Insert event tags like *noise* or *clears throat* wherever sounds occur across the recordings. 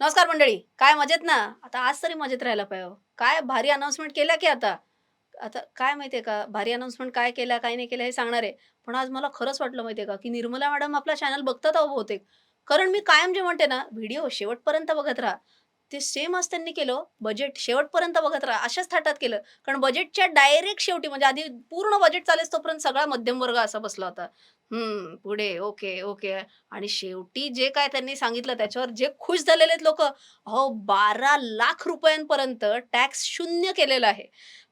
नमस्कार मंडळी. काय मजेत ना? आता आज तरी मजेत राहायला पाहिजे हो. काय भारी अनाऊन्समेंट केल्या की आता? आता काय माहितीये का? भारी अनाउन्समेंट काय केल्या काय नाही केलं हे सांगणार आहे. पण आज मला खरंच वाटलं माहितीये का? की निर्मला मॅडम आपला चॅनल बघतात अहो बहुतेक. कारण मी कायम जे म्हणते ना व्हिडिओ शेवटपर्यंत बघत राहा. ते सेम आज त्यांनी केलं हो. बजेट शेवटपर्यंत बघत राहा. अशाच थाटात केलं. कारण बजेटच्या डायरेक्ट शेवटी म्हणजे आधी पूर्ण बजेट चालेल तोपर्यंत सगळा मध्यम वर्ग असा बसला होता. हम्म पुढे. Okay okay. आणि शेवटी जे काय त्यांनी सांगितलं त्याच्यावर जे खुश झालेले आहेत लोक अहो बारा लाख रुपयांपर्यंत टॅक्स शून्य केलेला आहे.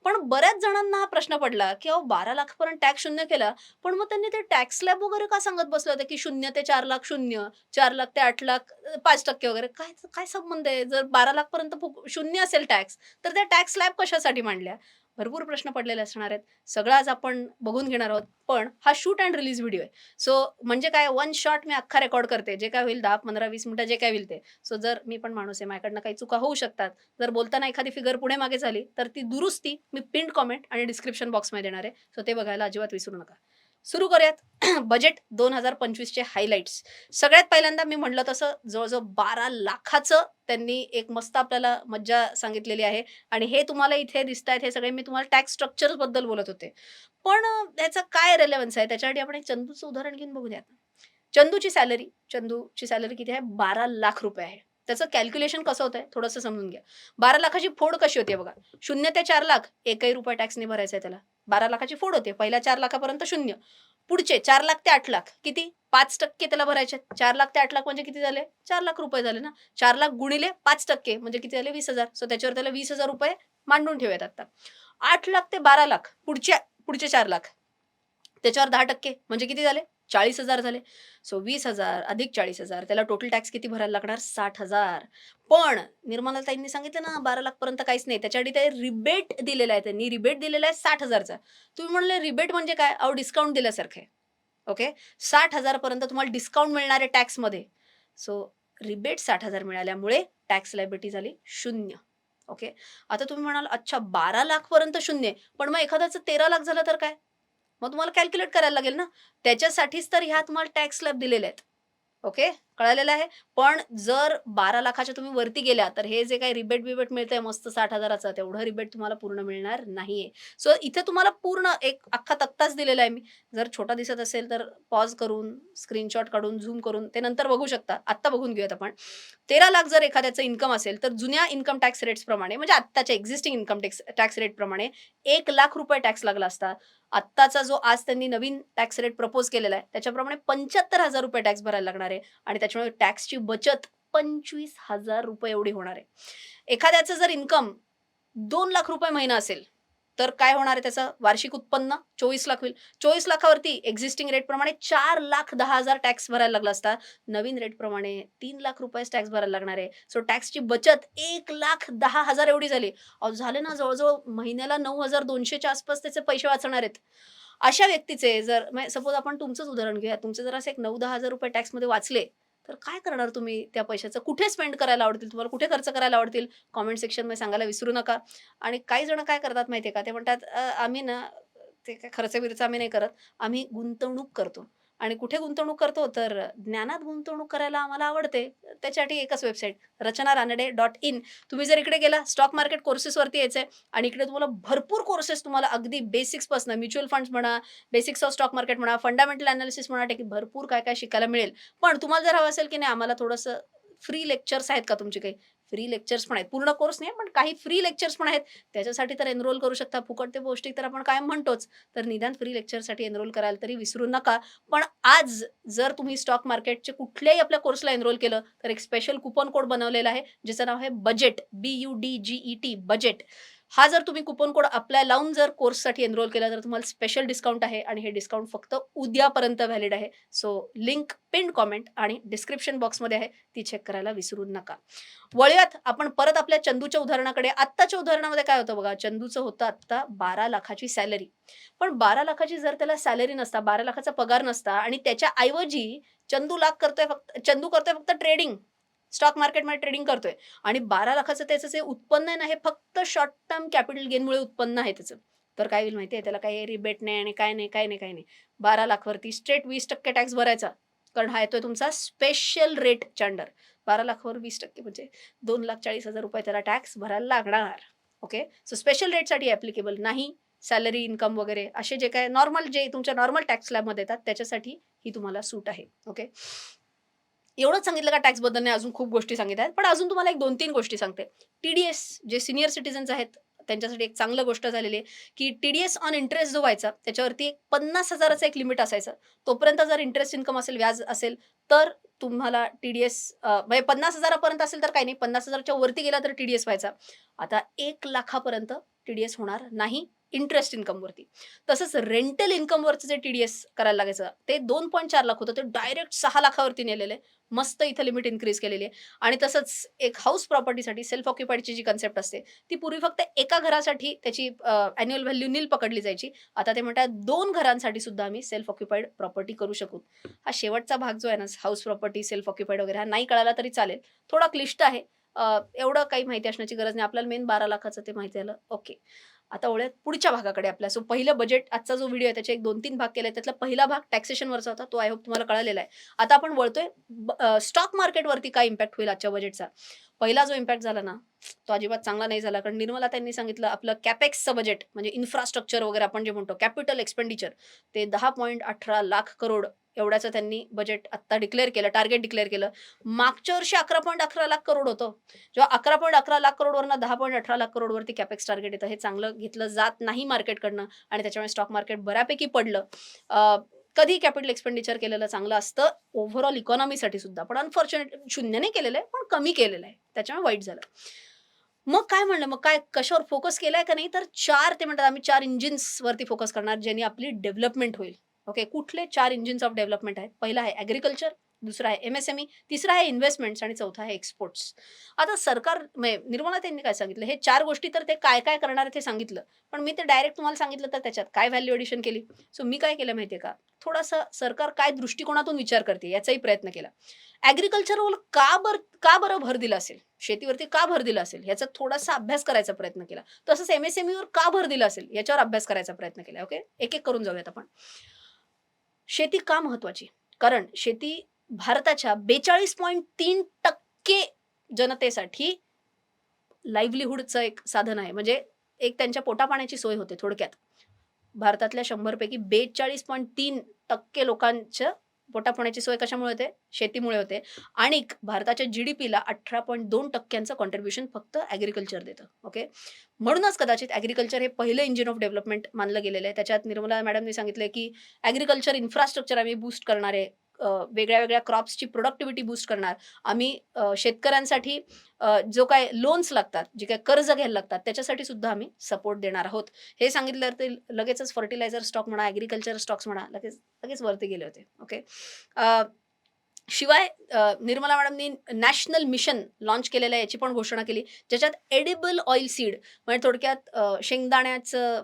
पण बऱ्याच जणांना हा प्रश्न पडला की अहो बारा लाख पर्यंत टॅक्स शून्य केला पण मग त्यांनी ते टॅक्स लॅब वगैरे का सांगत बसले होते की शून्य ते चार लाख शून्य चार लाख ते आठ लाख अ, पाच टक्के वगैरे? काय काय संबंध आहे? जर बारा लाखपर्यंत फुक- शून्य असेल टॅक्स तर त्या टॅक्स लॅब कशासाठी मांडल्या? भरपूर प्रश्न पडलेले असणार आहेत. सगळं आज आपण बघून घेणार आहोत. पण हा शूट अँड रिलीज व्हिडिओ आहे. सो म्हणजे काय? वन शॉट मी अख्खा रेकॉर्ड करते. जे काय होईल दहा पंधरा वीस मिनिटं जे काय होईल ते. सो जर मी पण माणूस आहे माझ्याकडनं काही चुका होऊ शकतात. जर बोलताना एखादी फिगर पुढे मागे झाली तर ती दुरुस्ती मी पिंड कॉमेंट आणि डिस्क्रिप्शन बॉक्समध्ये देणार आहे. सो ते बघायला अजिबात विसरू नका. सुरू करूयात. *clears throat* बजेट दोन हजार पंचवीसचे हायलाईट्स सगळ्यात पहिल्यांदा मी म्हणलं तसं जवळजवळ बारा लाखाचं त्यांनी एक मस्त आपल्याला मज्जा सांगितलेली आहे. आणि हे तुम्हाला इथे दिसत आहेत हे सगळे मी तुम्हाला टॅक्स स्ट्रक्चरबद्दल बोलत होते. पण याचा काय रेलेव्हन्स आहे? त्याच्यासाठी आपण एक चंदूचं उदाहरण घेऊन बघूयात. चंदूची सॅलरी चंदूची सॅलरी किती आहे? बारा लाख रुपये आहे. त्याचं कॅल्क्युलेशन कसं होतंय? थोडंसं समजून घ्या. बारा लाखाची फोड कशी होती बघा. शून्य ते चार लाख एकही रुपये टॅक्सने भरायचा आहे त्याला. बारा लाखाची फोड होते. पहिल्या चार लाखापर्यंत शून्य. पुढचे चार लाख ते आठ लाख. किती? पाच टक्के त्याला भरायचे. चार लाख ते आठ लाख म्हणजे किती झाले? चार लाख रुपये झाले ना? चार लाख गुणिले पाच टक्के म्हणजे किती झाले? वीस हजार. सो त्याच्यावर त्याला वीस हजार रुपये मांडून ठेवूयात आता. आठ लाख ते बारा लाख. पुढच्या पुढचे चार लाख. त्याच्यावर दहा टक्के म्हणजे किती झाले? चाळीस हजार झाले. सो वीस हजार अधिक चाळीस हजार त्याला टोटल टॅक्स किती भरायला लागणार? साठ हजार. पण निर्मला ताईंनी सांगितलं ना बारा लाखपर्यंत काहीच नाही. त्याच्यासाठी ते रिबेट दिलेला आहे त्यांनी. रिबेट दिलेला आहे साठ हजारचा. तुम्ही म्हणले रिबेट म्हणजे काय? अहो डिस्काउंट दिल्यासारखे ओके साठ हजारपर्यंत तुम्हाला डिस्काउंट मिळणार आहे टॅक्समध्ये सो रिबेट साठ हजार मिळाल्यामुळे टॅक्स लायबिलिटी झाली शून्य. ओके आता तुम्ही म्हणाल अच्छा बारा लाखपर्यंत शून्य पण मग एखाद्याचं तेरा लाख झालं तर काय? मग तुम्हाला कॅल्क्युलेट करायला लागेल ना? त्याच्यासाठीच तर ह्या तुम्हाला टॅक्स स्लॅब दिलेले आहेत. ओके कळालेलं आहे. पण जर बारा लाखाच्या तुम्ही वरती गेल्या तर हे जे काही रिबेट बिबेट मिळतंय मस्त साठ हजाराचा तेवढं रिबेट तुम्हाला पूर्ण मिळणार नाहीये. सो इथे तुम्हाला पूर्ण एक अख्खा तक्ताच दिलेला आहे मी. जर छोटा दिसत असेल तर पॉज करून स्क्रीनशॉट काढून झूम करून ते नंतर बघू शकता. आत्ता बघून घेऊयात आपण. तेरा लाख जर एखाद्याचं इन्कम असेल तर जुन्या इन्कम टॅक्स रेट्स प्रमाणे म्हणजे आत्ताच्या existing income tax tax rate प्रमाणे एक लाख रुपये टॅक्स लागला असता. आत्ताचा जो आज त्यांनी नवीन टॅक्स रेट प्रपोज केलेला आहे त्याच्याप्रमाणे पंच्याहत्तर हजार रुपये टॅक्स भरायला लागणार आहे. आणि त्याच्यामुळे टॅक्सची बचत पंचवीस हजार रुपये एवढी होणार आहे. एखाद्याचं जर इन्कम दोन लाख रुपये महिना असेल तर काय होणार आहे त्याचं? वार्षिक उत्पन्न चोवीस लाख होईल. चोवीस लाखावरती एक्झिस्टिंग रेट प्रमाणे चार लाख दहा हजार टॅक्स भरायला लागला असता नवीन रेट प्रमाणे तीन लाख रुपये टॅक्स भरायला लागणार आहे. सो टॅक्सची बचत एक लाख दहा हजार एवढी झाली. अहो झाले ना जवळजवळ महिन्याला नऊ हजार दोनशेच्या आसपास त्याचे पैसे वाचणार आहेत. अशा व्यक्तीचे जर म्हणजे सपोज आपण तुमचंच उदाहरण घेऊया. तुमचे जर असे एक नऊ दहा हजार रुपये टॅक्समध्ये वाचले तर काय करणार तुम्ही? त्या पैशाचं कुठे स्पेंड करायला आवडतील? तुम्हाला कुठे खर्च करायला आवडतील? कॉमेंट सेक्शनमध्ये सांगायला विसरू नका. आणि काही जण काय करतात माहिती आहे का? ते म्हणतात आम्ही ना ते काय खर्च बिर्च आम्ही नाही करत. आम्ही गुंतवणूक करतो. आणि कुठे गुंतवणूक करतो तर ज्ञानात गुंतवणूक करायला आम्हाला आवडते. त्याच्यासाठी एकच website Rachana Ranade dot in तुम्ही जर इकडे गेला स्टॉक मार्केट कोर्सेसवरती यायचं आहे आणि इकडे तुम्हाला भरपूर कोर्सेस तुम्हाला अगदी बेसिक्सपासून म्युच्युअल फंड्स म्हणा बेसिक्स ऑफ स्टॉक मार्केट म्हणा फंडामेंटल अनालिसिस म्हणा भरपूर काय काय शिकायला मिळेल. पण तुम्हाला जर हवं असेल की नाही आम्हाला थोडंसं फ्री लेक्चर्स आहेत का तुमचे काही? फ्री लेक्चर्स पण आहेत. पूर्ण कोर्स नाही पण काही फ्री लेक्चर्स पण आहेत. त्याच्यासाठी तर एनरोल करू शकता. फुकट ते पौष्टिक तर आपण काय म्हणतोच. तर निदान फ्री लेक्चरसाठी एनरोल करायला तरी विसरू नका. पण आज जर तुम्ही स्टॉक मार्केटचे कुठल्याही आपल्या कोर्सला एनरोल केलं तर एक स्पेशल कुपन कोड बनवलेला आहे. ज्याचं नाव आहे budget B U D G E T budget हा जर तुम्ही कुपन कोड अप्लाय लावून जर कोर्ससाठी एनरोल केला तर तुम्हाला स्पेशल डिस्काउंट आहे आणि हे डिस्काउंट फक्त उद्यापर्यंत व्हॅलिड आहे. सो लिंक पिन कॉमेंट आणि डिस्क्रिप्शन बॉक्समध्ये आहे. ती चेक करायला विसरू नका. वळूयात आपण परत आपल्या चंदूच्या उदाहरणाकडे. आत्ताच्या उदाहरणामध्ये काय होतं बघा? चंदूचं होतं आत्ता बारा लाखाची सॅलरी पण बारा लाखाची जर त्याला सॅलरी नसता बारा लाखाचा पगार नसता आणि त्याच्या ऐवजी चंदू लाख करतोय फक्त चंदू करतोय फक्त ट्रेडिंग स्टॉक मार्केटमध्ये ट्रेडिंग करतोय. आणि बारा लाखाचं त्याचं जे उत्पन्न आहे ना हे फक्त शॉर्ट टर्म कॅपिटल गेनमुळे उत्पन्न आहे त्याचं. तर काय होईल माहिती आहे त्याला काही रिबेट नाही आणि काय नाही काय नाही काय नाही. बारा लाखवरती स्ट्रेट वीस टक्के टॅक्स भरायचा. कारण हा येतोय तुमचा स्पेशल रेट चांडर बारा लाखवर वीस टक्के म्हणजे दोन लाख चाळीस हजार रुपये त्याला टॅक्स भरायला लागणार. ओके सो स्पेशल रेटसाठी ॲप्लिकेबल नाही. सॅलरी इन्कम वगैरे असे जे काय नॉर्मल जे तुमच्या नॉर्मल टॅक्स स्लॅबमध्ये येतात त्याच्यासाठी ही तुम्हाला सूट आहे. ओके एवढंच सांगितलं का टॅक्सबद्दल नाही अजून खूप गोष्टी सांगितल्या. आहेत पण अजून तुम्हाला एक दोन तीन गोष्टी सांगते. टी डी एस जे सिनियर सिटीजन्स आहेत त्यांच्यासाठी एक चांगलं गोष्ट झालेली आहे की T D S on interest जो व्हायचा त्याच्यावरती एक पन्नास हजाराचं एक लिमिट असायचं. तोपर्यंत जर इंटरेस्ट इन्कम असेल व्याज असेल तर तुम्हाला टी डी एस म्हणजे पन्नास हजारापर्यंत असेल तर काही नाही. पन्नास हजारच्या वरती गेला तर टी डी एस व्हायचा. आता एक लाखापर्यंत टी डी एस होणार नाही. इंटरेस्ट इन्कमवरती तसंच रेंटल इन्कमवरचं जे टी डी एस करायला लागायचं ते दोन पॉईंट चार लाख होतं. ते डायरेक्ट सहा लाखावरती नेलेलं आहे. मस्त इथं लिमिट इन्क्रीज केलेली आहे. आणि तसंच एक हाऊस प्रॉपर्टीसाठी सेल्फ ऑक्युपाईडची जी कन्सेप्ट असते ती पूर्वी फक्त एका घरासाठी त्याची अॅन्युअल व्हॅल्यू नील पकडली जायची. आता ते म्हणतात दोन घरांसाठी सुद्धा आम्ही सेल्फ ऑक्युपाईड प्रॉपर्टी करू शकू. हा शेवटचा भाग जो आहे ना हाऊस प्रॉपर्टी सेल्फ ऑक्युपाईड वगैरे हा नाही कळाला तरी चालेल. थोडा क्लिष्ट आहे. एवढं काही माहिती असण्याची गरज नाही. आपल्याला मेन बारा लाखाचं ते माहिती आलं. ओके आता ओळ्यात पुढच्या भागाकडे आपल्या. सो पहिलं बजेट आजचा जो व्हिडिओ आहे त्याचे एक दोन तीन भाग केले त्यातला पहिला भाग टॅक्सेशनवरचा होता. तो आय होप तुम्हाला कळलेला आहे. आता आपण वळतोय स्टॉक मार्केटवरती काय इम्पॅक्ट होईल आजच्या बजेटचा पहिला जो इम्पॅक्ट झाला ना तो अजिबात चांगला नाही झाला. कारण निर्मला त्यांनी सांगितलं आपलं कॅपेक्सचं बजेट म्हणजे इन्फ्रास्ट्रक्चर वगैरे आपण जे म्हणतो कॅपिटल एक्सपेंडिचर ते दहा पॉईंट अठरा लाख करोड एवढ्याचं त्यांनी बजेट आत्ता डिक्लेअर केलं टार्गेट डिक्लेअर केलं. मागच्या वर्षी अकरा पॉईंट अकरा लाख करोड होतं. जेव्हा अकरा पॉईंट अकरा लाख करोडवरनं दहा पॉईंट अठरा लाख करोडवरती कॅपेक्स टार्गेट येतं हे चांगलं घेतलं जात नाही मार्केटकडनं आणि त्याच्यामुळे स्टॉक मार्केट बऱ्यापैकी पडलं. कधी कॅपिटल एक्सपेंडिचर केलेलं चांगलं असतं? ओव्हरऑल इकॉनॉमीसाठी सुद्धा. पण अनफॉर्च्युनेट शून्यने केलेलं आहे पण कमी केलेलं आहे. त्याच्यामुळे वाईट झालं. मग काय म्हणलं? मग काय कशावर फोकस केलाय का नाही? तर चार ते म्हणतात आम्ही चार इंजिन्स वरती फोकस करणार ज्यांनी आपली डेव्हलपमेंट होईल. ओके कुठले चार इंजिन्स ऑफ डेव्हलपमेंट आहेत? पहिला आहे ॲग्रिकल्चर दुसरा आहे एमएसएमई तिसरा आहे इन्व्हेस्टमेंट्स आणि चौथा आहे एक्सपोर्ट्स आता सरकार म्हणजे निर्मला त्यांनी काय सांगितलं? हे चार गोष्टी तर ते काय काय करणार ते हे सांगितलं. पण मी ते डायरेक्ट तुम्हाला सांगितलं तर त्याच्यात काय व्हॅल्यू एडिशन केली? सो मी काय केलं माहितीये का? थोडासा सरकार काय दृष्टिकोनातून विचार करते याचाही प्रयत्न केला. ॲग्रिकल्चरवर का बर का बरं भर दिला असेल? शेतीवरती का भर दिला असेल? याचा थोडासा अभ्यास करायचा प्रयत्न केला. तसंच एमएसएमईवर का भर दिला असेल? याच्यावर अभ्यास करायचा प्रयत्न केला. ओके एक एक करून जाऊयात आपण. शेती का महत्वाची? कारण शेती भारताच्या बेचाळीस पॉईंट तीन टक्के जनतेसाठी लाईव्हलीहूडचं एक साधन आहे. म्हणजे एक त्यांच्या पोटापाण्याची सोय होते थोडक्यात. भारतातल्या शंभरपैकी बेचाळीस पॉईंट तीन टक्के लोकांचं पोटापोण्याची सोय कशामुळे होते? शेतीमुळे होते. आणि भारताच्या जी डी पीला अठरा पॉईंट दोन टक्क्यांचं कॉन्ट्रीब्युशन फक्त ॲग्रिकल्चर देतं. ओके म्हणूनच कदाचित ॲग्रिकल्चर हे पहिलं इंजिन ऑफ डेव्हलपमेंट मानलं गेलेलं आहे. त्याच्यात निर्मला मॅडमने सांगितलं की ॲग्रिकल्चर इन्फ्रास्ट्रक्चर आम्ही बूस्ट करणारे वेगळ्या वेगळ्या क्रॉप्सची प्रोडक्टिव्हिटी बूस्ट करणार. आम्ही शेतकऱ्यांसाठी जो काय लोन्स लागतात जे काय कर्ज घ्यायला लागतात त्याच्यासाठी सुद्धा आम्ही सपोर्ट देणार आहोत. हे सांगितलं तर लगेचच फर्टिलायझर स्टॉक म्हणा ॲग्रिकल्चर स्टॉक्स म्हणा लगेच लगेच वरती गेले होते. ओके शिवाय निर्मला मॅडमनी नॅशनल मिशन लॉन्च केलेलं आहे याची पण घोषणा केली. ज्याच्यात एडिबल ऑइल सीड म्हणजे थोडक्यात शेंगदाण्याचं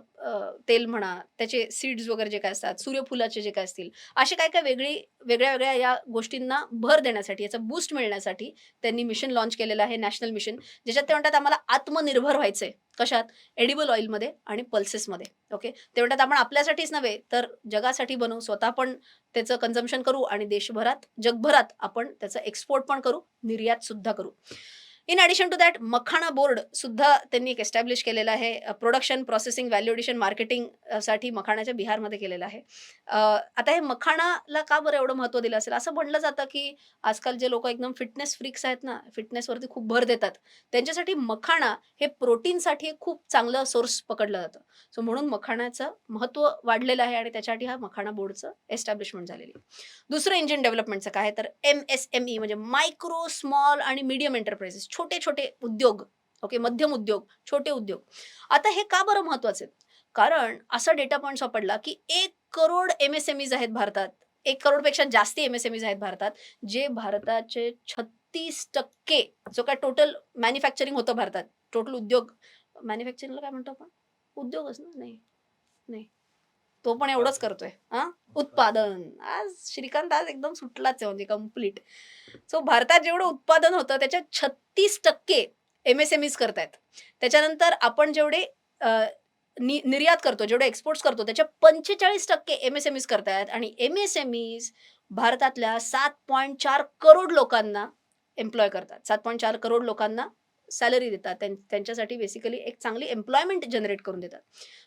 तेल म्हणा त्याचे सीड्स वगैरे जे काय असतात सूर्यफुलाचे जे काय असतील असे काय काय वेगळी वेगळ्या वेगळ्या या गोष्टींना भर देण्यासाठी याचा बूस्ट मिळण्यासाठी त्यांनी मिशन लॉन्च केलेलं आहे नॅशनल मिशन ज्याच्यात ते म्हणतात आम्हाला आत्मनिर्भर व्हायचंय. कशात? एडिबल ऑइलमध्ये आणि पल्सेसमध्ये ओके ते म्हणतात आपण आपल्यासाठीच नव्हे तर जगासाठी बनवू स्वतः पण त्याचं कन्झम्पशन करू आणि देशभरात जगभरात आपण त्याचं एक्सपोर्ट पण करू निर्यात सुद्धा करू. In addition to that makhana board सुद्धा त्यांनी एक एस्टॅब्लिश केलेलं आहे. प्रोडक्शन प्रोसेसिंग व्हॅल्युएडिशन मार्केटिंगसाठी मखाणाच्या बिहारमध्ये केलेलं आहे. आता हे मखाणाला का बरं एवढं महत्त्व दिलं असेल? असं म्हणलं जातं की आजकाल जे लोक एकदम फिटनेस फ्रिक्स आहेत ना फिटनेसवरती खूप भर देतात. त्यांच्यासाठी मखाणा हे प्रोटीनसाठी एक खूप चांगलं सोर्स पकडलं जातं. सो म्हणून मखाण्याचं महत्त्व वाढलेलं आहे आणि त्याच्यासाठी हा मखाणा बोर्डचं एस्टॅब्लिशमेंट झालेली आहे. दुसरं इंजिन डेव्हलपमेंटचं काय आहे? तर एम एस एम ई म्हणजे मायक्रो स्मॉल आणि मीडियम एंटरप्राइजेस छोटे छोटे उद्योग ओके मध्यम उद्योग छोटे उद्योग. आता हे का बरं महत्त्वाचे कारण असा डेटा पॉईंट सापडला की एक crore M S M Es आहेत भारतात. एक करोडपेक्षा जास्ती एम एस एम ईज आहेत भारतात जे भारताचे छत्तीस टक्के जो काय टोटल मॅन्युफॅक्चरिंग होतं भारतात. टोटल उद्योग मॅन्युफॅक्चरिंगला काय म्हणतो आपण? उद्योगच ना? नाही. नाही. तो पण एवढंच करतोय. हा? उत्पादन. आज श्रीकांत आज एकदम सुटलाच आहे म्हणजे कंप्लीट सो भारतात जेवढं उत्पादन होतं त्याच्या छत्तीस टक्के एम एस एम ईज करतायत. त्याच्यानंतर आपण जेवढे नि निर्यात करतो जेवढे एक्सपोर्ट्स करतो त्याच्या पंचेचाळीस टक्के एम एस एम ईज करतायत. आणि एम एस एम ईज भारतातल्या सात पॉईंट चार करोड लोकांना एम्प्लॉय करतात. सात पॉईंट चार करोड लोकांना सॅलरी देतात त्यां- त्यांच्यासाठी बेसिकली एक चांगली एम्प्लॉयमेंट जनरेट करून देतात.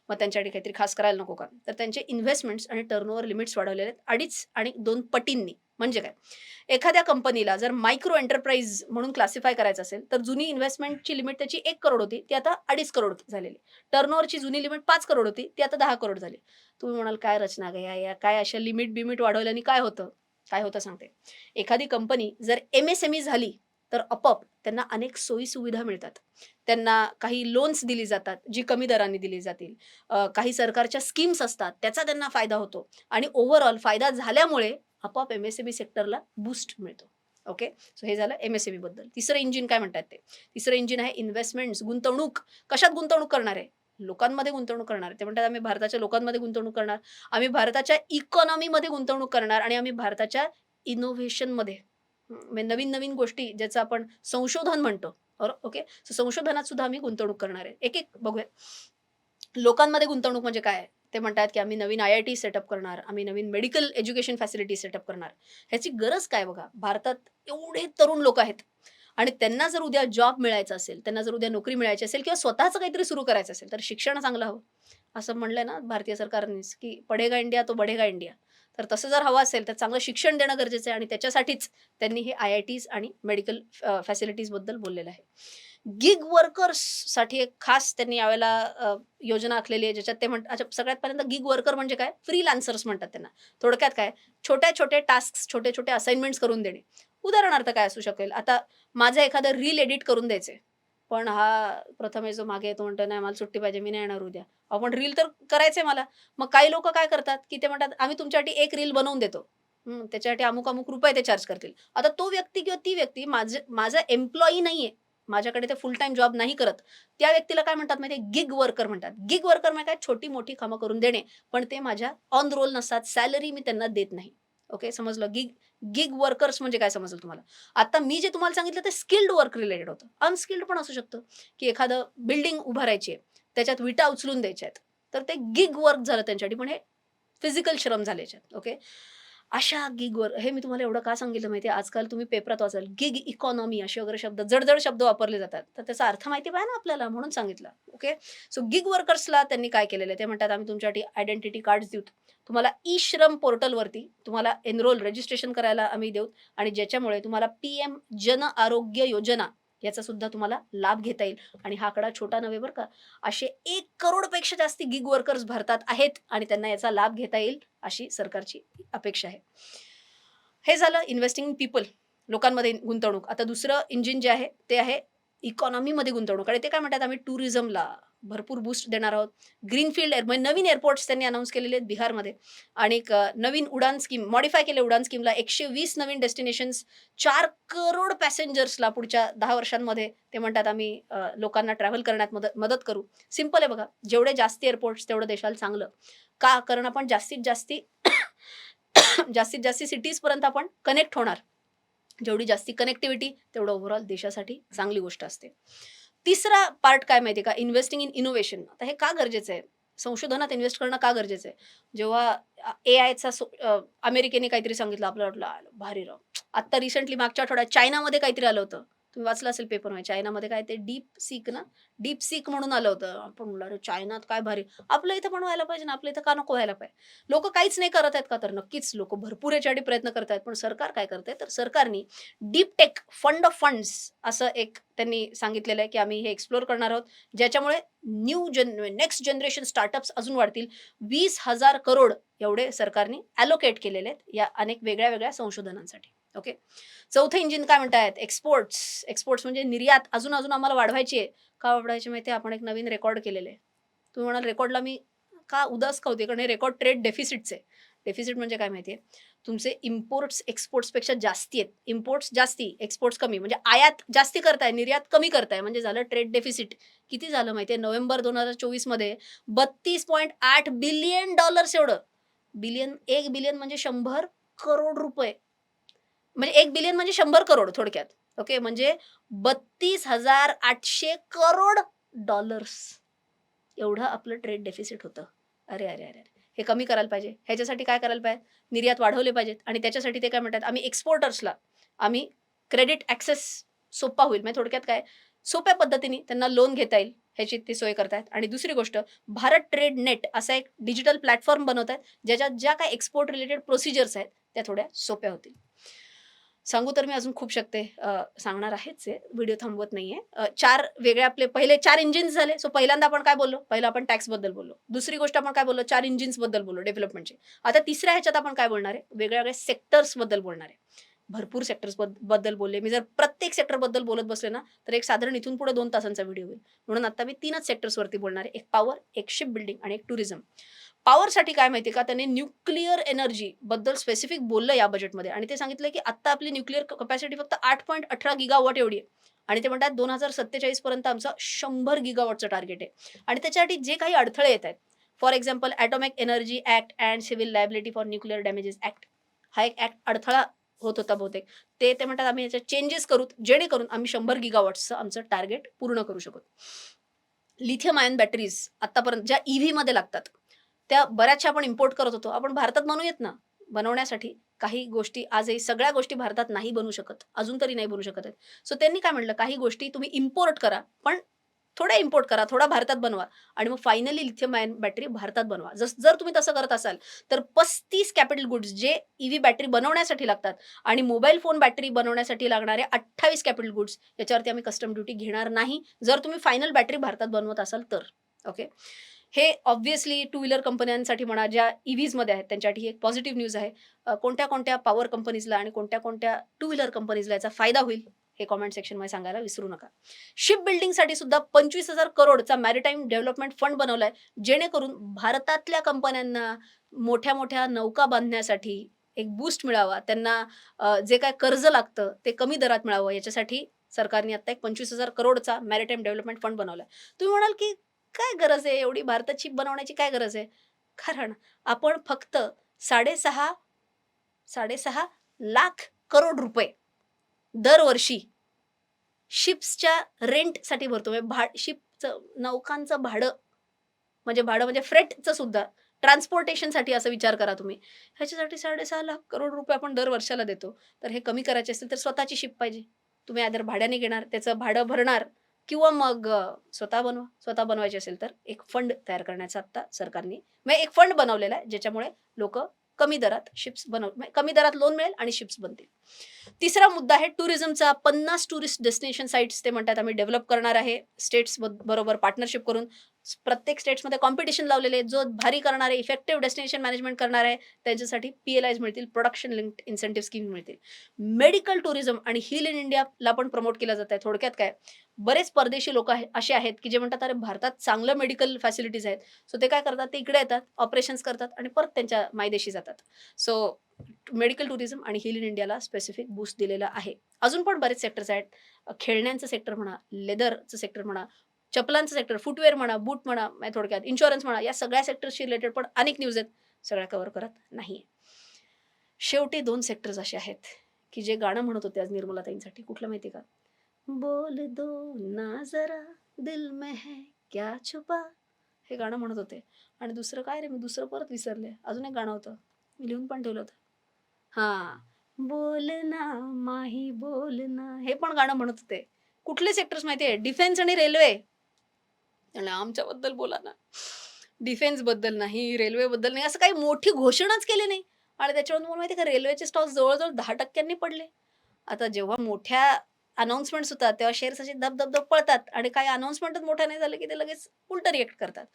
मग त्यांच्यासाठी काहीतरी खास करायला नको का? तर त्यांचे इन्व्हेस्टमेंट्स आणि टर्नओव्हर लिमिट्स वाढवलेले आहेत. अडीच आणि दोन पटींनी. म्हणजे काय? एखाद्या कंपनीला जर मायक्रो एंटरप्राइज म्हणून क्लासिफाय करायचं असेल तर जुनी इन्व्हेस्टमेंटची लिमिट त्याची एक करोड होती ती आता अडीच करोड झालेली. टर्नओव्हरची जुनी लिमिट पाच करोड होती ती आता दहा करोड झाली. तुम्ही म्हणाल काय रचना घ्या या या काय अशा लिमिट बिमिट वाढवल्याने काय होतं? काय होतं सांगते. एखादी कंपनी जर एम एस एम ई झाली तर आपोआप त्यांना अनेक सोयी सुविधा मिळतात. त्यांना काही लोन्स दिली जातात जी कमी दराने दिली जातील. काही सरकारच्या स्कीम्स असतात त्याचा त्यांना फायदा होतो. आणि ओव्हरऑल फायदा झाल्यामुळे आपोआप एम एस एम ई सेक्टरला बूस्ट मिळतो. ओके सो हे झालं एम एस एम ई बद्दल. तिसरं इंजिन काय म्हणतात ते? तिसरं इंजिन आहे इन्व्हेस्टमेंट्स गुंतवणूक. कशात गुंतवणूक करणार? आहे लोकांमध्ये गुंतवणूक करणार. ते म्हणतात आम्ही भारताच्या लोकांमध्ये गुंतवणूक करणार. आम्ही भारताच्या इकॉनॉमीमध्ये गुंतवणूक करणार आणि आम्ही भारताच्या इनोव्हेशनमध्ये म्हणजे नवीन नवीन गोष्टी ज्याचं आपण संशोधन म्हणतो. ओके सो संशोधनात सुद्धा आम्ही गुंतवणूक करणार आहे. एक एक बघूया. लोकांमध्ये गुंतवणूक म्हणजे काय? ते म्हणतात की आम्ही नवीन आय आय टी सेटअप करणार आम्ही नवीन मेडिकल एज्युकेशन फॅसिलिटी सेटअप करणार. ह्याची गरज काय बघा? भारतात एवढे तरुण लोक आहेत. आणि त्यांना जर उद्या जॉब मिळायचा असेल त्यांना जर उद्या नोकरी मिळायची असेल किंवा स्वतःचं काहीतरी सुरू करायचं असेल तर शिक्षण चांगलं हवं. असं म्हणलंय ना भारतीय सरकारनेच की पडेगा इंडिया तो बढेगा इंडिया. तर तसं जर हवं असेल तर चांगलं शिक्षण देणं गरजेचं आहे आणि त्याच्यासाठीच त्यांनी हे आय आय टीज आणि मेडिकल फॅसिलिटीजबद्दल बोललेलं आहे. गिग वर्कर्ससाठी एक खास त्यांनी यावेळेला योजना आखलेली आहे ज्याच्यात ते म्हणतात सगळ्यात पहिल्यांदा गिग वर्कर म्हणजे काय? फ्रीलान्सर्स म्हणतात त्यांना. थोडक्यात काय? छोट्या छोटे टास्क छोटे छोटे असाइनमेंट्स करून देणे. उदाहरणार्थ काय असू शकेल? आता माझं एखादं रील एडिट करून द्यायचे पण हा प्रथमेश जो मागे येतो म्हणतो नाही मला सुट्टी पाहिजे मी नाही येणार उद्या. आपण रील तर करायचंय मला. मग काही लोक काय करतात की ते म्हणतात आम्ही तुमच्यासाठी एक रील बनवून देतो. त्याच्यासाठी अमुक अमुक रुपये ते चार्ज करतील. आता तो व्यक्ती किंवा ती व्यक्ती माझं माझा एम्प्लॉई नाहीये माझ्याकडे ते फुल टाइम जॉब नाही करत त्या व्यक्तीला काय म्हणतात माहिती गिग वर्कर म्हणतात. गिग वर्कर म्हणजे काय? छोटी मोठी कामं करून देणे. पण ते माझ्या ऑन रोल नसतात. सॅलरी मी त्यांना देत नाही. ओके समजलं? गिग गिग वर्कर्स म्हणजे काय समजलं तुम्हाला? आता मी जे तुम्हाला सांगितलं ते स्किल्ड वर्क रिलेटेड होतं. अनस्किल्ड पण असू शकतं. की एखादं बिल्डिंग उभारायची आहे त्याच्यात विटा उचलून द्यायच्या आहेत. तर ते गिग वर्क झालं त्यांच्यासाठी पण हे फिजिकल श्रम झाले ओके अशा गिग वर्क हे मी तुम्हाला एवढं का सांगितलं माहिती आजकाल तुम्ही पेपरात वाचाल गिग इकॉनॉमी असे वगैरे शब्द जडजड शब्द वापरले जातात. तर त्याचा अर्थ माहिती पाहिजे ना आपल्याला म्हणून सांगितलं. ओके सो गिग वर्कर्सला त्यांनी काय केलेलं आहे? ते म्हणतात आम्ही तुमच्यासाठी आयडेंटिटी कार्ड्स देऊ. तुम्हाला ई श्रम पोर्टलवरती तुम्हाला एनरोल रजिस्ट्रेशन करायला आम्ही देऊ आणि ज्याच्यामुळे तुम्हाला पी एम जन आरोग्य योजना याचा सुद्धा तुम्हाला लाभ घेता येईल. आणि हा आकडा छोटा नव्हे बरं का असे एक करोडपेक्षा जास्त गिग वर्कर्स भारतात आहेत आणि त्यांना याचा लाभ घेता येईल अशी सरकारची अपेक्षा आहे. हे झालं इन्व्हेस्टिंग इन पीपल लोकांमध्ये गुंतवणूक. आता दुसरं इंजिन जे आहे ते आहे इकॉनॉमीमध्ये गुंतवणूक. आणि ते काय म्हणतात आम्ही टुरिझमला भरपूर बूस्ट देणार आहोत. ग्रीनफील्ड एअर म्हणजे नवीन एअरपोर्ट्स त्यांनी अनाऊन्स केलेले आहेत बिहारमध्ये. आणि एक नवीन उडान स्कीम मॉडिफाय केले उडान स्कीमला एकशे वीस नवीन डेस्टिनेशन्स चार करोड पॅसेंजर्सला पुढच्या दहा वर्षांमध्ये ते म्हणतात आम्ही लोकांना ट्रॅव्हल करण्यात मदत मदत करू. सिंपल आहे बघा. जेवढे जास्त एअरपोर्ट्स तेवढं देशाला चांगलं. का? कारण आपण जास्तीत जास्ती *coughs* जास्तीत जास्ती सिटीजपर्यंत आपण कनेक्ट होणार. जेवढी जास्ती कनेक्टिव्हिटी तेवढं ओव्हरऑल देशासाठी चांगली गोष्ट असते. तिसरा पार्ट काय माहिती का? इन्व्हेस्टिंग इन इनोव्हेशन आता हे का गरजेचं आहे? संशोधनात इन्व्हेस्ट करणं का गरजेचं आहे? जेव्हा ए आयचा अमेरिकेने काहीतरी सांगितलं आपल्याला वाटलं भारी राव आत्ता रिसेंटली मागच्या आठवड्यात चायनामध्ये काहीतरी आलं होतं. तुम्ही वाचलं असेल पेपरमध्ये म्हणजे चायनामध्ये काय ते डीप सीक ना? डीप सीक म्हणून आलं होतं. आपण म्हणलं अरे चायनात काय भारी. आपलं इथं पण व्हायला पाहिजे ना आपल्या इथं का नको व्हायला पाहिजे? लोक काहीच नाही करत आहेत का तर? नक्कीच लोक भरपूर याच्यासाठी प्रयत्न करत आहेत. पण सरकार काय करत आहे तर सरकारने deep tech fund of funds असं एक त्यांनी सांगितलेलं आहे की आम्ही हे एक्सप्लोर करणार आहोत. ज्याच्यामुळे न्यू जन नेक्स्ट जनरेशन स्टार्टअप्स अजून वाढतील. वीस हजार करोड एवढे सरकारने अलोकेट केलेले आहेत या अनेक वेगळ्या वेगळ्या संशोधनांसाठी. ओके चौथं इंजिन काय म्हणतायत? एक्सपोर्ट्स एक्सपोर्ट्स म्हणजे निर्यात अजून अजून आम्हाला वाढवायची आहे. का वाढवायची माहिती आपण एक नवीन रेकॉर्ड केलेले तुम्ही म्हणाल रेकॉर्डला मी का उदास का होते? कारण हे रेकॉर्ड ट्रेड डेफिसिटचे डेफिसिट म्हणजे काय माहिती आहे तुमचे इम्पोर्ट्स एक्सपोर्ट्सपेक्षा जास्ती आहेत. इम्पोर्ट्स जास्ती एक्सपोर्ट्स कमी. म्हणजे आयात जास्ती करताय निर्यात कमी करताय. म्हणजे झालं ट्रेड डेफिसिट किती झालं माहिती आहे नोव्हेंबर दोन हजार चोवीसमध्ये बत्तीस पॉईंट आठ बिलियन डॉलर्स एवढं. बिलियन एक बिलियन म्हणजे शंभर करोड रुपये. म्हणजे एक बिलियन म्हणजे शंभर करोड थोडक्यात. ओके म्हणजे बत्तीस हजार आठशे करोड डॉलर्स एवढं आपलं ट्रेड डेफिसिट होतं. अरे अरे अरे अरे. हे कमी करायला पाहिजे. ह्याच्यासाठी काय करायला पाहिजे? निर्यात वाढवले पाहिजेत. आणि त्याच्यासाठी ते काय म्हणतात? आम्ही एक्सपोर्टर्सला आम्ही क्रेडिट ॲक्सेस सोपा होईल. म्हणजे थोडक्यात काय? सोप्या पद्धतीने त्यांना लोन घेता येईल. ह्याची ते सोय करतायत. आणि दुसरी गोष्ट भारत ट्रेड नेट असा एक डिजिटल प्लॅटफॉर्म बनवत आहेत ज्याच्यात ज्या काय एक्सपोर्ट रिलेटेड प्रोसिजर्स आहेत त्या थोड्या सोप्या होतील. सांगू तर मी अजून खूप शकते सांगणार आहेच आहे व्हिडिओ थांबवत नाहीये. चार वेगळे आपले पहिले चार इंजिन्स झाले. सो पहिल्यांदा आपण काय बोललो? पहिलं आपण टॅक्सबद्दल बोललो. दुसरी गोष्ट आपण काय बोललो? चार इंजिन्सबद्दल बोललो डेव्हलपमेंटचे आता तिसऱ्या ह्याच्यात आपण काय बोलणार आहे? वेगळ्या वेगळ्या सेक्टर्सबद्दल बोलणार आहे. भरपूर सेक्टर्सबद्दल बोलले. मी जर प्रत्येक सेक्टरबद्दल बोलत बसले ना तर एक साधारण इथून पुढे दोन तासांचा व्हिडिओ होईल. म्हणून आता मी तीनच सेक्टर्सवरती बोलणार आहे. एक पॉवर एक शिप बिल्डिंग आणि एक टुरिझम पॉवरसाठी काय माहिती का? त्यांनी न्यूक्लिअर एनर्जी बद्दल स्पेसिफिक बोललं या बजेटमध्ये आणि ते सांगितलं की आता आपली न्यूक्लिअर कपॅसिटी फक्त आठ पॉईंट अठरा गिगावॉट एवढी आहे. आणि ते म्हणतात दोन हजार सत्तेचाळीस पर्यंत आमचं शंभर गिगावॉटचं टार्गेट आहे. आणि त्याच्यासाठी जे काही अडथळे येत आहेत for example atomic energy act and civil liability for nuclear damages act हा एक ऍक्ट अडथळा होत होता बहुतेक. ते ते म्हणतात आम्ही याच्यात चेंजेस करू जेणेकरून आम्ही शंभर गिगावॉट्सचं आमचं टार्गेट पूर्ण करू शकू. लिथियम आयन बॅटरीज आतापर्यंत ज्या ईव्हीमध्ये लागतात त्या बऱ्याचशा आपण इम्पोर्ट करत होतो. आपण भारतात बनवूयात ना? बनवण्यासाठी काही गोष्टी आजही सगळ्या गोष्टी भारतात नाही बनू शकत. अजून तरी नाही बनू शकत आहेत. सो त्यांनी काय म्हटलं? काही गोष्टी तुम्ही इम्पोर्ट करा पण थोड्या इम्पोर्ट करा थोडा भारतात बनवा. आणि मग फायनली लिथियम आयन बॅटरी भारतात बनवा. जस जर तुम्ही तसं करत असाल तर पस्तीस कॅपिटल गुड्स जे ईव्ही बॅटरी बनवण्यासाठी लागतात आणि मोबाईल फोन बॅटरी बनवण्यासाठी लागणारे अठ्ठावीस कॅपिटल गुड्स याच्यावरती आम्ही कस्टम ड्युटी घेणार नाही. जर तुम्ही फायनल बॅटरी भारतात बनवत असाल तर. ओके हे ऑब्व्हियसली टू व्हीलर कंपन्यांसाठी म्हणा ज्या e ईव्हीजमध्ये आहेत त्यांच्यासाठी ही एक पॉझिटिव्ह न्यूज आहे. कोणत्या कोणत्या पॉवर कंपनीजला आणि कोणत्या कोणत्या टू व्हीलर कंपनीजला याचा फायदा होईल हे कॉमेंट सेक्शनमध्ये सांगायला विसरू नका. शिप बिल्डिंगसाठी सुद्धा पंचवीस हजार करोडचा मॅरिटाईम डेव्हलपमेंट फंड बनवलाय जेणेकरून भारतातल्या कंपन्यांना मोठ्या मोठ्या नौका बांधण्यासाठी एक बूस्ट मिळावा त्यांना जे काय कर्ज लागतं ते कमी दरात मिळावं याच्यासाठी सरकारने आता एक पंचवीस हजार करोडचा मॅरिटाईम डेव्हलपमेंट फंड बनवलाय. तुम्ही म्हणाल की काय गरज आहे एवढी? भारतात शिप बनवण्याची काय गरज आहे? कारण आपण फक्त साडेसहा साडेसहा लाख करोड रुपये दरवर्षी शिप्सच्या रेंटसाठी भरतो. म्हणजे भा शिपचं नौकांचं भाडं म्हणजे भाडं म्हणजे फ्रेटचं सुद्धा ट्रान्सपोर्टेशनसाठी असं विचार करा तुम्ही. ह्याच्यासाठी साडेसहा लाख करोड रुपये आपण दर वर्षाला देतो. तर हे कमी करायचे असेल तर स्वतःची शिप पाहिजे. तुम्ही आदर भाड्याने घेणार त्याचं भाडं भरणार किंवा मग स्वतः बनवा स्वतः बनवायचे असेल तर एक फंड तयार करण्याचा आता सरकारने म्हणजे एक फंड बनवलेला आहे ज्याच्यामुळे लोक कमी दरात शिप्स बनव म्हणजे कमी दरात लोन मिळेल आणि शिप्स बनतील. तिसरा मुद्दा आहे टुरिझमचा पन्नास टुरिस्ट डेस्टिनेशन साईट्स ते म्हणतात आम्ही डेव्हलप करणार आहे स्टेट्स बरोबर पार्टनरशिप करून. प्रत्येक स्टेट्समध्ये कॉम्पिटिशन लावलेले जो भारी करणारे इफेक्टिव्ह डेस्टिनेशन मॅनेजमेंट करणार आहे त्यांच्यासाठी पी एल आयज मिळतील प्रोडक्शन लिंक्ड इन्सेंटिव्ह स्कीम मिळतील. मेडिकल टुरिझम आणि हिल इन इंडियाला पण प्रमोट केलं जात आहे थोडक्यात काय? बरेच परदेशी लोक असे आहेत की जे म्हणतात अरे भारतात चांगलं मेडिकल फॅसिलिटीज आहेत. सो ते काय करतात? ते इकडे येतात ऑपरेशन्स करतात आणि परत त्यांच्या मायदेशी जातात. सो मेडिकल टुरिझम आणि हिल इन इंडियाला स्पेसिफिक बूस्ट दिलेला आहे. अजून पण बरेच सेक्टर्स आहेत. खेळण्यांचं सेक्टर म्हणा लेदरचं सेक्टर म्हणा चपलांचं सेक्टर फुटवेअर म्हणा बूट म्हणा म्हणजे थोडक्यात इन्शुरन्स म्हणा या सगळ्या सेक्टरशी रिलेटेड पण अनेक न्यूज आहेत सगळ्या कव्हर करत नाही शेवटी दोन सेक्टर्स असे आहेत की जे गाणं म्हणत होते आज निर्मलाताईंसाठी. कुठलं माहिती का? बोल दो ना जरा दिल में है क्या छुपा? हे गाणं म्हणत होते. आणि दुसरं काय रे मी दुसरं परत विसरले. अजून एक गाणं होतं. मी लिहून पण ठेवलं होतं. हां. बोल ना माही बोल ना. हे पण गाणं म्हणत होते. कुठले सेक्टर्स माहिती आहे डिफेन्स आणि रेल्वे आणि आमच्याबद्दल बोला ना. डिफेन्सबद्दल नाही रेल्वे बद्दल नाही असं काही मोठी घोषणाच केली नाही. आणि त्याच्यावर माहिती का रेल्वेचे स्टॉक जवळजवळ दहा टक्क्यांनी पडले. आता जेव्हा मोठ्या अनाऊन्समेंट्स होतात तेव्हा शेअर्स असे दब पळतात. आणि काही अनाऊन्समेंटच मोठ्या नाही झालं की ते लगेच उलट रिएक्ट करतात.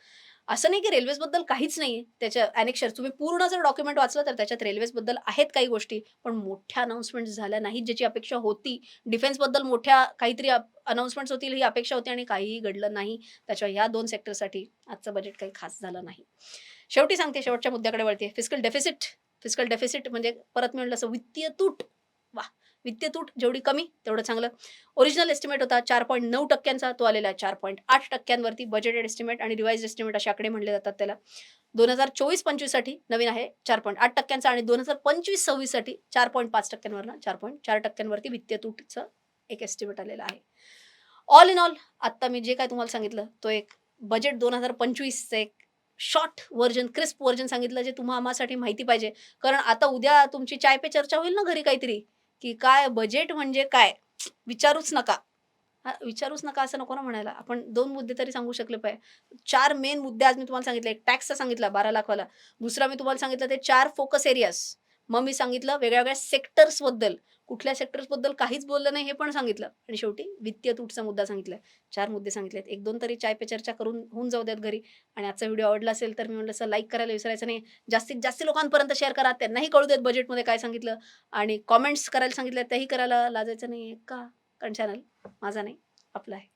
असं नाही की रेल्वेजबद्दल काहीच नाही त्याच्या अनेक्शर तुम्ही पूर्ण जर डॉक्युमेंट वाचलं तर त्याच्यात रेल्वेजबद्दल आहेत काही गोष्टी पण मोठ्या अनाऊन्समेंट झाल्या नाहीत ज्याची अपेक्षा होती. डिफेन्सबद्दल मोठ्या काहीतरी अनाऊन्समेंट्स होतील ही अपेक्षा होती आणि काहीही घडलं नाही. त्याच्या या दोन सेक्टरसाठी आजचं बजेट काही खास झालं नाही. शेवटी सांगते शेवटच्या मुद्द्याकडे वळते. फिजिकल डेफिसिट फिजिकल डेफिसिट म्हणजे परत मिळलं असं वित्तीय तूट. वा वित्तीय तूट जेवढी कमी तेवढं चांगलं. ओरिजिनल एस्टिमेट होता चार पॉईंट नऊ टक्क्यांचा तो आलेला आहे चार पॉईंट आठ टक्क्यांवरती. बजेटेड एस्टिमेट आणि रिवाइज एस्टिमेट असे आकडे म्हणले जातात त्याला. दोन हजार चोवीस पंचवीससाठी नवीन आहे चार पॉईंट आठ टक्क्यांचा आणि दोन हजार पंचवीस सव्वीससाठी चार पॉईंट पाच टक्क्यांवरनं चार पॉईंट चार टक्क्यांवरती वित्तीय तूटचं एक एस्टिमेट आलेलं आहे. ऑल इन ऑल आत्ता मी जे काय तुम्हाला सांगितलं तो एक बजेट दोन हजार पंचवीसचं एक शॉर्ट व्हर्जन क्रिस्प व्हर्जन सांगितलं जे तुम्हा आम्हासाठी माहिती पाहिजे. कारण आता उद्या तुमची चाय पे चर्चा होईल ना घरी काहीतरी? की काय बजेट म्हणजे काय? विचारूच नका. हा, विचारूच नका असं नको ना म्हणायला. आपण दोन मुद्दे तरी सांगू शकले पाहिजे. चार मेन मुद्दे आज मी तुम्हाला सांगितले. एक टॅक्सचा सांगितला बारा लाखवाला. दुसरा मी तुम्हाला सांगितलं ते चार फोकस एरियाज मग मी सांगितलं वेगळ्या वेगळ्या सेक्टर्सबद्दल. कुठल्या सेक्टर्सबद्दल काहीच बोललं नाही हे पण सांगितलं. आणि शेवटी वित्तीय तूटचा मुद्दा सांगितला चार मुद्दे सांगितलेत. एक दोन तरी चाय पे चर्चा करून होऊन जाऊ द्यात घरी. आणि आजचा व्हिडिओ आवडला असेल तर मी म्हटलं असं लाईक करायला विसरायचं नाही. जास्तीत जास्त लोकांपर्यंत शेअर करा. त्यांनाही कळू देत बजेटमध्ये काय सांगितलं. आणि कॉमेंट्स करायला सांगितलं त्याही करायला लाजायचं नाही का? कारण चॅनल माझा नाही आपला आहे.